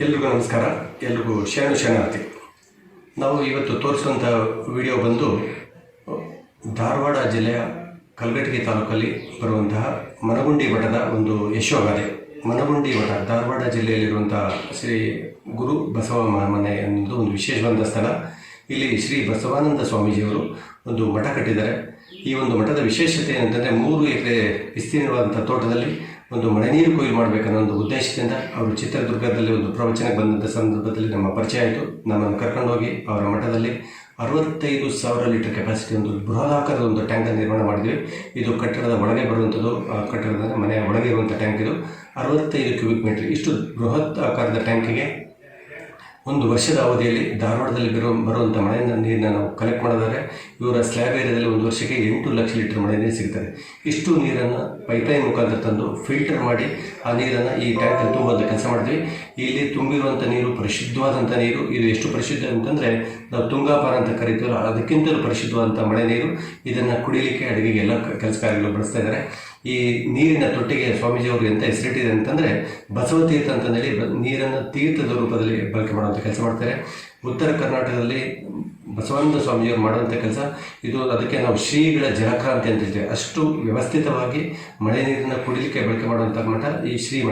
ಎಲ್ರಿಗೂ ನಮಸ್ಕಾರ. ಎಲ್ರಿಗೂ ಶರಣು ಶರಣಾರ್ಥಿ. ನಾವು ಇವತ್ತು ತೋರಿಸುವಂಥ ವಿಡಿಯೋ ಬಂದು ಧಾರವಾಡ ಜಿಲ್ಲೆಯ ಕಲ್ಗಟ್ಟಿಗೆ ತಾಲೂಕಲ್ಲಿ ಬರುವಂತಹ ಮನಗುಂಡಿ ಮಠದ ಒಂದು ಯಶೋಗಾದೆ ಮನಗುಂಡಿ ಮಠ, ಧಾರವಾಡ ಜಿಲ್ಲೆಯಲ್ಲಿರುವಂಥ ಶ್ರೀ ಗುರು ಬಸವ ಮನೆ ಅನ್ನೋದು ಒಂದು ವಿಶೇಷವಾದ ಸ್ಥಳ. ಇಲ್ಲಿ ಶ್ರೀ ಬಸವಾನಂದ ಸ್ವಾಮೀಜಿಯವರು ಒಂದು ಮಠ ಕಟ್ಟಿದ್ದಾರೆ. ಈ ಒಂದು ಮಠದ ವಿಶೇಷತೆ ಏನಂತಂದರೆ ಮೂರು ಎಕರೆ ವಿಸ್ತೀರ್ಣವಾದಂಥ ತೋಟದಲ್ಲಿ ಒಂದು ಮಳೆ ನೀರು ಕೊಯ್ಲು ಮಾಡಬೇಕನ್ನೋ ಒಂದು ಉದ್ದೇಶದಿಂದ ಅವರು ಚಿತ್ರದುರ್ಗದಲ್ಲಿ ಒಂದು ಪ್ರವಚನಕ್ಕೆ ಬಂದಂಥ ಸಂದರ್ಭದಲ್ಲಿ ನಮ್ಮ ಪರಿಚಯ ಆಯಿತು. ನಮ್ಮನ್ನು ಕರ್ಕೊಂಡೋಗಿ ಅವರ ಮಠದಲ್ಲಿ ಅರವತ್ತೈದು ಸಾವಿರ ಲೀಟರ್ ಕೆಪಾಸಿಟಿ ಒಂದು ಬೃಹದಾಕಾರದ ಒಂದು ಟ್ಯಾಂಕನ್ನು ನಿರ್ಮಾಣ ಮಾಡಿದ್ವಿ. ಇದು ಕಟ್ಟಡದ ಒಳಗೆ ಬರುವಂಥದ್ದು ಆ ಕಟ್ಟಡದ ಮನೆಯ ಒಳಗೆ ಇರುವಂಥ ಟ್ಯಾಂಕ್ ಇದು. ಅರವತ್ತೈದು ಕ್ಯೂಬಿಕ್ ಮೀಟರ್. ಇಷ್ಟು ಬೃಹತ್ ಆಕಾರದ ಟ್ಯಾಂಕಿಗೆ ಒಂದು ವರ್ಷದ ಅವಧಿಯಲ್ಲಿ ಧಾರವಾಡದಲ್ಲಿ ಬರೋ ಬರುವಂಥ ಮಳೆ ನೀರನ್ನ ನಾವು ಕಲೆಕ್ಟ್ ಮಾಡಿದರೆ ಇವರ ಸ್ಲ್ಯಾಬ್ ಏರಿಯಾದಲ್ಲಿ ಒಂದು ವರ್ಷಕ್ಕೆ ಎಂಟು ಲಕ್ಷ ಲೀಟರ್ ಮಳೆ ನೀರು ಸಿಗ್ತದೆ. ಇಷ್ಟು ನೀರನ್ನು ಪೈಪ್ಲೈನ್ ಮುಖಾಂತರ ತಂದು ಫಿಲ್ಟರ್ ಮಾಡಿ ಆ ನೀರನ್ನು ಈ ಟ್ಯಾಂಕಲ್ಲಿ ತುಂಬುವಂಥ ಕೆಲಸ ಮಾಡ್ತೀವಿ. ಇಲ್ಲಿ ತುಂಬಿರುವಂಥ ನೀರು ಪರಿಶುದ್ಧವಾದಂಥ ನೀರು, ಇದು ಎಷ್ಟು ಪರಿಶುದ್ಧ ಅಂತಂದರೆ ನಾವು ತುಂಗಾಪಾರ ಅಂತ ಕರಿತೀವಲ್ಲ, ಅದಕ್ಕಿಂತಲೂ ಪರಿಶುದ್ಧವಾದಂಥ ಮಳೆ ನೀರು ಇದನ್ನು ಕುಡಿಲಿಕ್ಕೆ ಅಡುಗೆಗೆ ಎಲ್ಲ ಕೆಲಸ ಕಾರ್ಯಗಳು ಬಳಸ್ತಾ ಇದ್ದಾರೆ. ಈ ನೀರಿನ ತೊಟ್ಟಿಗೆ ಸ್ವಾಮೀಜಿಯವರು ಎಂತ ಹೆಸರಿಟ್ಟಿದೆ ಅಂತಂದ್ರೆ ಬಸವ ತೀರ್ಥ ಅಂತಂದೇಳಿ ಬ- ನೀರನ್ನು ತೀರ್ಥದ ರೂಪದಲ್ಲಿ ಬಳಕೆ ಮಾಡುವಂಥ ಕೆಲಸ ಮಾಡ್ತಾರೆ. ಉತ್ತರ ಕರ್ನಾಟಕದಲ್ಲಿ ಬಸವಾನಂದ ಸ್ವಾಮೀಜಿಯವರು ಮಾಡುವಂಥ ಕೆಲಸ, ಇದು ಅದಕ್ಕೆ ನಾವು ಶ್ರೀಗಳ ಜಲಕ್ರಾಂತಿ ಅಂತ ಹೇಳ್ತೇವೆ. ಅಷ್ಟು ವ್ಯವಸ್ಥಿತವಾಗಿ ಮಳೆ ನೀರನ್ನು ಕುಡಿಲಿಕ್ಕೆ ಬಳಕೆ ಮಾಡುವಂಥ ಮಠ ಈ ಶ್ರೀ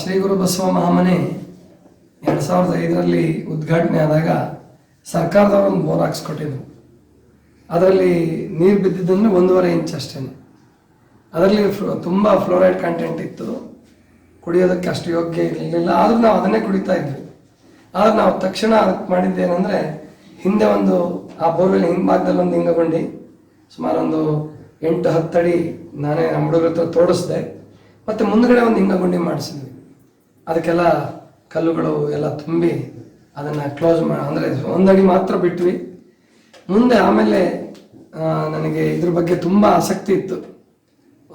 ಶ್ರೀ ಗುರು ಬಸವ ಮಹಾಮನೆ ಎರಡು ಸಾವಿರದ ಐದರಲ್ಲಿ ಉದ್ಘಾಟನೆ ಆದಾಗ ಸರ್ಕಾರದವರು ಒಂದು ಬೋರ್ ಹಾಕ್ಸ್ಕೊಟ್ಟಿದ್ರು. ಅದರಲ್ಲಿ ನೀರು ಬಿದ್ದಿದ್ದಂದ್ರೆ ಒಂದೂವರೆ ಇಂಚ್ ಅಷ್ಟೇ. ಅದರಲ್ಲಿ ತುಂಬ ಫ್ಲೋರೈಡ್ ಕಂಟೆಂಟ್ ಇತ್ತು. ಕುಡಿಯೋದಕ್ಕೆ ಅಷ್ಟು ಯೋಗ್ಯ ಇರಲಿಲ್ಲ. ಆದರೂ ನಾವು ಅದನ್ನೇ ಕುಡಿತಾ ಇದ್ವಿ. ಆದ್ರೆ ನಾವು ತಕ್ಷಣ ಅದಕ್ಕೆ ಮಾಡಿದ್ದೇನೆಂದರೆ ಹಿಂದೆ ಒಂದು, ಆ ಬೋರ್ವೆಲ್ ಹಿಂಭಾಗದಲ್ಲಿ ಒಂದು ಹಿಂಗಗೊಂಡು ಸುಮಾರು ಒಂದು ಎಂಟು ಹತ್ತು ಅಡಿ ನಾನೇ ಹತ್ರ ತೋಡಿಸ್ದೆ ಮತ್ತು ಮುಂದ್ಗಡೆ ಒಂದು ಹಿಂಗಗುಂಡಿ ಮಾಡಿಸಿದ್ವಿ. ಅದಕ್ಕೆಲ್ಲ ಕಲ್ಲುಗಳು ಎಲ್ಲ ತುಂಬಿ ಅದನ್ನು ಕ್ಲೋಸ್ ಮಾಡಿ ಅಂದರೆ ಒಂದಡಿ ಮಾತ್ರ ಬಿಟ್ವಿ. ಮುಂದೆ ಆಮೇಲೆ ನನಗೆ ಇದ್ರ ಬಗ್ಗೆ ತುಂಬ ಆಸಕ್ತಿ ಇತ್ತು.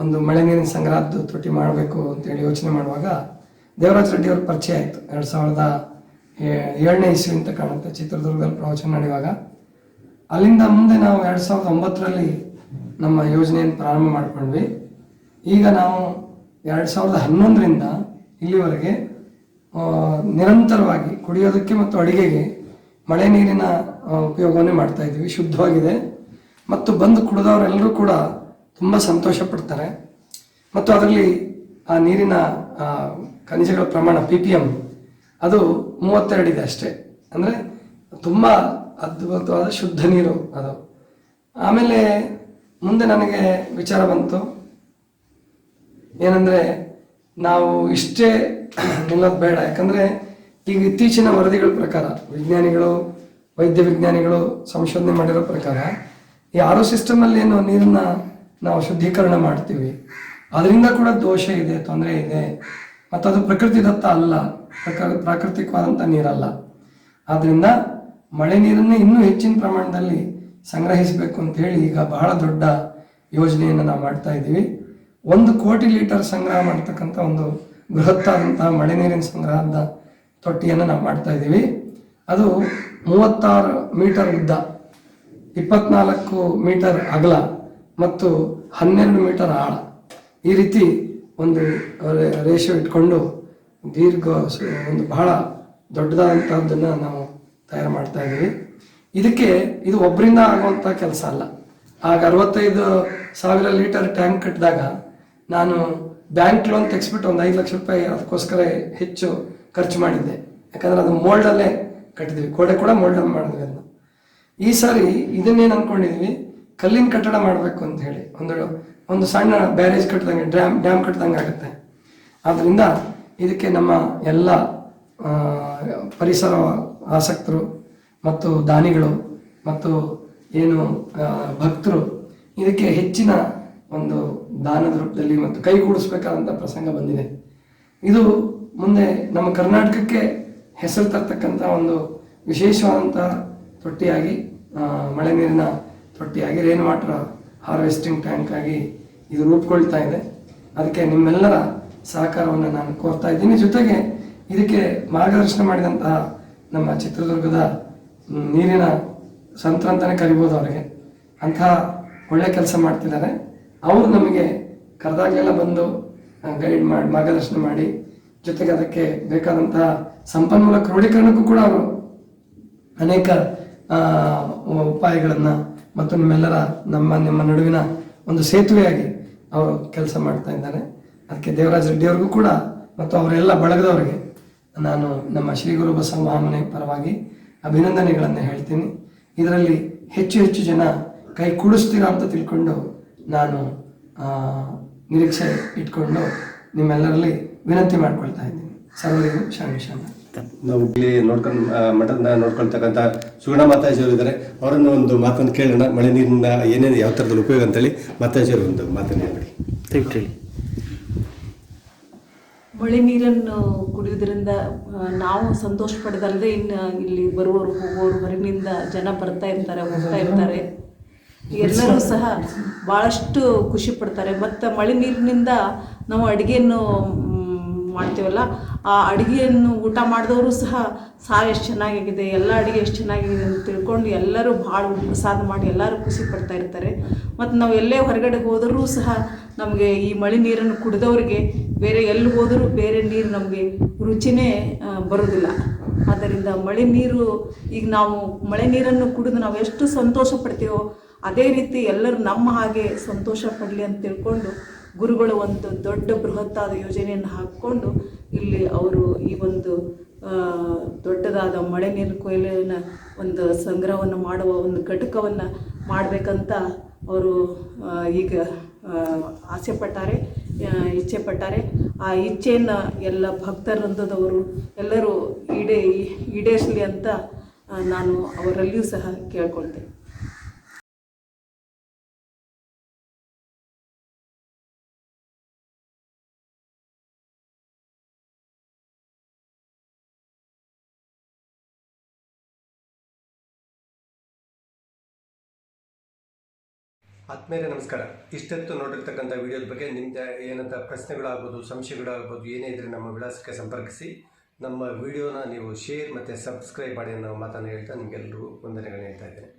ಒಂದು ಮಳೆ ನೀರಿನ ಸಂಗ್ರಹದ್ದು ತೊಟ್ಟಿ ಮಾಡಬೇಕು ಅಂತೇಳಿ ಯೋಚನೆ ಮಾಡುವಾಗ ದೇವರಾಜ್ ರೆಡ್ಡಿ ಅವ್ರ ಪರಿಚಯ ಆಯಿತು. ಎರಡು ಸಾವಿರದ ಏಳನೇ ಇಸ್ವಿ ಅಂತ ಕಾಣುತ್ತೆ ಚಿತ್ರದುರ್ಗದಲ್ಲಿ ಪ್ರವಚನ ನಡೆಯುವಾಗ. ಅಲ್ಲಿಂದ ಮುಂದೆ ನಾವು ಎರಡು ಸಾವಿರದ ಒಂಬತ್ತರಲ್ಲಿ ನಮ್ಮ ಯೋಜನೆಯನ್ನು ಪ್ರಾರಂಭ ಮಾಡ್ಕೊಂಡ್ವಿ. ಈಗ ನಾವು ಎರಡು ಸಾವಿರದ ಹನ್ನೊಂದರಿಂದ ಇಲ್ಲಿವರೆಗೆ ನಿರಂತರವಾಗಿ ಕುಡಿಯೋದಕ್ಕೆ ಮತ್ತು ಅಡುಗೆಗೆ ಮಳೆ ನೀರಿನ ಉಪಯೋಗವನ್ನೇ ಮಾಡ್ತಾ ಇದ್ದೀವಿ. ಶುದ್ಧವಾಗಿದೆ. ಮತ್ತು ಬಂದು ಕುಡಿದವರೆಲ್ಲರೂ ಕೂಡ ತುಂಬ ಸಂತೋಷ ಪಡ್ತಾರೆ ಮತ್ತು ಅದರಲ್ಲಿ ಆ ನೀರಿನ ಖನಿಜಗಳ ಪ್ರಮಾಣ ಪಿ ಪಿ ಎಂ ಅದು ಮೂವತ್ತೆರಡಿದೆ ಅಷ್ಟೇ. ಅಂದರೆ ತುಂಬ ಅದ್ಭುತವಾದ ಶುದ್ಧ ನೀರು ಅದು. ಆಮೇಲೆ ಮುಂದೆ ನನಗೆ ವಿಚಾರ ಬಂತು. ಏನಂದರೆ ನಾವು ಇಷ್ಟೇ ನಿಲ್ಲೋದು ಬೇಡ. ಯಾಕಂದರೆ ಈಗ ಇತ್ತೀಚಿನ ವರದಿಗಳ ಪ್ರಕಾರ, ವಿಜ್ಞಾನಿಗಳು, ವೈದ್ಯ ವಿಜ್ಞಾನಿಗಳು ಸಂಶೋಧನೆ ಮಾಡಿರೋ ಪ್ರಕಾರ, ಈ ಆರೋ ಸಿಸ್ಟಮಲ್ಲಿ ಏನು ನೀರನ್ನ ನಾವು ಶುದ್ಧೀಕರಣ ಮಾಡ್ತೀವಿ. ಅದರಿಂದ ಕೂಡ ದೋಷ ಇದೆ, ತೊಂದರೆ ಇದೆ. ಮತ್ತು ಅದು ಪ್ರಕೃತಿದತ್ತ ಅಲ್ಲ, ಪ್ರಕೃ ಪ್ರಾಕೃತಿಕವಾದಂಥ ನೀರಲ್ಲ. ಆದ್ದರಿಂದ ಮಳೆ ನೀರನ್ನು ಇನ್ನೂ ಹೆಚ್ಚಿನ ಪ್ರಮಾಣದಲ್ಲಿ ಸಂಗ್ರಹಿಸಬೇಕು ಅಂತ ಹೇಳಿ ಈಗ ಬಹಳ ದೊಡ್ಡ ಯೋಜನೆಯನ್ನು ನಾವು ಮಾಡ್ತಾ ಇದ್ದೀವಿ. ಒಂದು ಕೋಟಿ ಲೀಟರ್ ಸಂಗ್ರಹ ಮಾಡ್ತಕ್ಕಂಥ ಒಂದು ಬೃಹತ್ತಾದಂತಹ ಮಳೆ ನೀರಿನ ಸಂಗ್ರಹದ ತೊಟ್ಟಿಯನ್ನು ನಾವು ಮಾಡ್ತಾ ಇದ್ದೀವಿ. ಅದು ಮೂವತ್ತಾರು ಮೀಟರ್ ಉದ್ದ, ಇಪ್ಪತ್ನಾಲ್ಕು ಮೀಟರ್ ಅಗಲ ಮತ್ತು ಹನ್ನೆರಡು ಮೀಟರ್ ಆಳ. ಈ ರೀತಿ ಒಂದು ರೇಷೋ ಇಟ್ಕೊಂಡು ದೀರ್ಘ ಒಂದು ಬಹಳ ದೊಡ್ಡದಾದಂಥದ್ದನ್ನು ನಾವು ತಯಾರು ಮಾಡ್ತಾ ಇದ್ದೀವಿ. ಇದಕ್ಕೆ ಇದು ಒಬ್ಬರಿಂದ ಆಗುವಂಥ ಕೆಲಸ ಅಲ್ಲ. ಆಗ ಅರವತ್ತೈದು ಸಾವಿರ ಲೀಟರ್ ಟ್ಯಾಂಕ್ ಕಟ್ಟಿದಾಗ ನಾನು ಬ್ಯಾಂಕ್ ಲೋನ್ ತೆಗೆಸ್ಬಿಟ್ಟು ಒಂದು ಐದು ಲಕ್ಷ ರೂಪಾಯಿ ಅದಕ್ಕೋಸ್ಕರ ಹೆಚ್ಚು ಖರ್ಚು ಮಾಡಿದ್ದೆ. ಯಾಕಂದ್ರೆ ಅದು ಮೋಲ್ಡಲ್ಲೇ ಕಟ್ಟಿದ್ವಿ. ಕೋಡೆ ಕೂಡ ಮೋಲ್ಡಲ್ಲಿ ಮಾಡಿದ್ವಿ ಅದನ್ನ. ಈ ಸಾರಿ ಇದನ್ನೇನು ಅನ್ಕೊಂಡಿದ್ವಿ? ಕಲ್ಲಿನ ಕಟ್ಟಡ ಮಾಡಬೇಕು ಅಂತ ಹೇಳಿ. ಒಂದು ಒಂದು ಸಣ್ಣ ಬ್ಯಾರೇಜ್ ಕಟ್ಟಿದಂಗೆ, ಡ್ಯಾಮ್ ಡ್ಯಾಮ್ ಕಟ್ಟಿದಂಗೆ ಆಗುತ್ತೆ. ಆದ್ದರಿಂದ ಇದಕ್ಕೆ ನಮ್ಮ ಎಲ್ಲ ಪರಿಸರ ಆಸಕ್ತರು ಮತ್ತು ದಾನಿಗಳು ಮತ್ತು ಏನು ಭಕ್ತರು ಇದಕ್ಕೆ ಹೆಚ್ಚಿನ ಒಂದು ದಾನದ ರೂಪದಲ್ಲಿ ಮತ್ತು ಕೈಗೂಡಿಸ್ಬೇಕಾದಂಥ ಪ್ರಸಂಗ ಬಂದಿದೆ. ಇದು ಮುಂದೆ ನಮ್ಮ ಕರ್ನಾಟಕಕ್ಕೆ ಹೆಸರು ತರ್ತಕ್ಕಂಥ ಒಂದು ವಿಶೇಷವಾದಂಥ ತೊಟ್ಟಿಯಾಗಿ ಮಳೆ ನೀರಿನ ತೊಟ್ಟಿಯಾಗಿ ರೇನ್ ವಾಟರ್ ಹಾರ್ವೆಸ್ಟಿಂಗ್ ಟ್ಯಾಂಕ್ ಆಗಿ ಇದು ರೂಪುಗೊಳ್ತಾ ಇದೆ. ಅದಕ್ಕೆ ನಿಮ್ಮೆಲ್ಲರ ಸಹಕಾರವನ್ನು ನಾನು ಕೋರ್ತಾ ಇದ್ದೀನಿ. ಜೊತೆಗೆ ಇದಕ್ಕೆ ಮಾರ್ಗದರ್ಶನ ಮಾಡಿದಂತಹ ನಮ್ಮ ಚಿತ್ರದುರ್ಗದ ನೀರಿನ ಸಂತ್ರ ಅಂತಲೇ ಕರಿಬೋದು ಅವರಿಗೆ. ಅಂತಹ ಒಳ್ಳೆ ಕೆಲಸ ಮಾಡ್ತಿದ್ದಾರೆ. ಅವರು ನಮಗೆ ಕರೆದಾಗಲೆಲ್ಲ ಬಂದು ಗೈಡ್ ಮಾಡಿ, ಮಾರ್ಗದರ್ಶನ ಮಾಡಿ, ಜೊತೆಗೆ ಅದಕ್ಕೆ ಬೇಕಾದಂತಹ ಸಂಪನ್ಮೂಲ ಕ್ರೋಢೀಕರಣಕ್ಕೂ ಕೂಡ ಅವರು ಅನೇಕ ಉಪಾಯಗಳನ್ನು ಮತ್ತು ನಿಮ್ಮೆಲ್ಲರ ನಮ್ಮ, ನಿಮ್ಮ ನಡುವಿನ ಒಂದು ಸೇತುವೆಯಾಗಿ ಅವರು ಕೆಲಸ ಮಾಡ್ತಾ ಇದ್ದಾರೆ. ಅದಕ್ಕೆ ದೇವರಾಜ್ ರೆಡ್ಡಿ ಅವ್ರಿಗೂ ಕೂಡ ಮತ್ತು ಅವರೆಲ್ಲ ಬಳಗದವರಿಗೆ ನಾನು ನಮ್ಮ ಶ್ರೀ ಗುರು ಪರವಾಗಿ ಅಭಿನಂದನೆಗಳನ್ನು ಹೇಳ್ತೀನಿ. ಇದರಲ್ಲಿ ಹೆಚ್ಚು ಹೆಚ್ಚು ಜನ ಕೈ ಕೂಡಿಸ್ತೀರಾ ಅಂತ ತಿಳ್ಕೊಂಡು ನಾನು ನಿರೀಕ್ಷೆ ಇಟ್ಕೊಂಡು ನಿಮ್ಮೆಲ್ಲರಲ್ಲಿ ವಿನಂತಿ ಮಾಡ್ಕೊಳ್ತಾ ಇದ್ದೀನಿ. ಸರ್ವರಿಗೂ ಶರಣ ನಾವು ಇಲ್ಲಿ ನೋಡ್ಕೊಂಡು ಮಠದ ನೋಡ್ಕೊಳ್ತಕ್ಕಂಥ ಸುಗುಣ ಮಾತಾಜಿಯವರು ಇದ್ದಾರೆ ಅವರನ್ನು ಒಂದು ಮಾತನ್ನು ಕೇಳೋಣ. ಮಳೆ ನೀರಿನ ಏನೇನು ಯಾವ ಥರದಲ್ಲಿ ಉಪಯೋಗ ಅಂತೇಳಿ ಮಾತಾಜಿಯವರು ಒಂದು ಮಾತನ್ನು ಹೇಳಿ ದಯವಿಟ್ಟು ಹೇಳಿ. ಮಳೆ ನೀರನ್ನು ಕುಡಿಯೋದ್ರಿಂದ ನಾವು ಸಂತೋಷ ಪಡೆದಲ್ಲದೆ ಇನ್ನು ಇಲ್ಲಿ ಬರುವವರು ಹೋಗುವವರು ಹೊರಗಿನಿಂದ ಜನ ಬರ್ತಾ ಇರ್ತಾರೆ ಹೋಗ್ತಾ ಇರ್ತಾರೆ. ಎಲ್ಲರೂ ಸಹ ಭಾಳಷ್ಟು ಖುಷಿ ಪಡ್ತಾರೆ. ಮತ್ತು ಮಳೆ ನೀರಿನಿಂದ ನಾವು ಅಡುಗೆಯನ್ನು ಮಾಡ್ತೀವಲ್ಲ, ಆ ಅಡುಗೆಯನ್ನು ಊಟ ಮಾಡಿದವರು ಸಹ ಸಾರು ಎಷ್ಟು ಚೆನ್ನಾಗಿದೆ ಎಲ್ಲ ಅಡುಗೆ ಎಷ್ಟು ಚೆನ್ನಾಗಿದೆ ಅಂತ ತಿಳ್ಕೊಂಡು ಎಲ್ಲರೂ ಭಾಳ ಪ್ರಸಾದ ಮಾಡಿ ಎಲ್ಲರೂ ಖುಷಿ ಪಡ್ತಾ ಇರ್ತಾರೆ. ಮತ್ತು ನಾವು ಎಲ್ಲೇ ಹೊರಗಡೆ ಹೋದರೂ ಸಹ ನಮಗೆ ಈ ಮಳೆ ನೀರನ್ನು ಕುಡಿದವ್ರಿಗೆ ಬೇರೆ ಎಲ್ಲಿ ಹೋದರೂ ಬೇರೆ ನೀರು ನಮಗೆ ರುಚಿನೇ ಬರೋದಿಲ್ಲ. ಆದ್ದರಿಂದ ಮಳೆ ನೀರು, ಈಗ ನಾವು ಮಳೆ ನೀರನ್ನು ಕುಡಿದು ನಾವು ಎಷ್ಟು ಸಂತೋಷ ಪಡ್ತೀವೋ ಅದೇ ರೀತಿ ಎಲ್ಲರೂ ನಮ್ಮ ಹಾಗೆ ಸಂತೋಷ ಪಡಲಿ ಅಂತ ತಿಳ್ಕೊಂಡು ಗುರುಗಳು ಒಂದು ದೊಡ್ಡ ಬೃಹತ್ತಾದ ಯೋಜನೆಯನ್ನು ಹಾಕ್ಕೊಂಡು ಇಲ್ಲಿ ಅವರು ಈ ಒಂದು ದೊಡ್ಡದಾದ ಮಳೆ ನೀರು ಕೊಯ್ಲಿನ ಒಂದು ಸಂಗ್ರಹವನ್ನು ಮಾಡುವ ಒಂದು ಘಟಕವನ್ನು ಮಾಡಬೇಕಂತ ಅವರು ಈಗ ಆಸೆ ಪಟ್ಟಾರೆ ಇಚ್ಛೆ ಪಟ್ಟಾರೆ ಆ ಇಚ್ಛೆಯನ್ನು ಎಲ್ಲ ಭಕ್ತರಂಧದವರು ಎಲ್ಲರೂ ಈಡೇ, ಈಡೇರಿಸಲಿ ಅಂತ ನಾನು ಅವರಲ್ಲಿಯೂ ಸಹ ಕೇಳ್ಕೊಳ್ತೇನೆ. ಆತ್ಮೇಲೆ ನಮಸ್ಕಾರ. ಇಷ್ಟೊತ್ತು ನೋಡಿರ್ತಕ್ಕಂಥ ವಿಡಿಯೋದ ಬಗ್ಗೆ ನಿಮ್ದು ಏನಂತ ಪ್ರಶ್ನೆಗಳಾಗ್ಬೋದು, ಸಂಶಯಗಳಾಗ್ಬೋದು, ಏನೇ ಇದ್ರೆ ನಮ್ಮ ವಿಳಾಸಕ್ಕೆ ಸಂಪರ್ಕಿಸಿ. ನಮ್ಮ ವಿಡಿಯೋನ ನೀವು ಶೇರ್ ಮತ್ತು ಸಬ್ಸ್ಕ್ರೈಬ್ ಮಾಡಿ ಅನ್ನೋ ಮಾತನ್ನು ಹೇಳ್ತಾ ನಿಮಗೆಲ್ಲರಿಗೂ ವಂದನೆಗಳನ್ನ ಹೇಳ್ತಾ ಇದ್ದೇನೆ.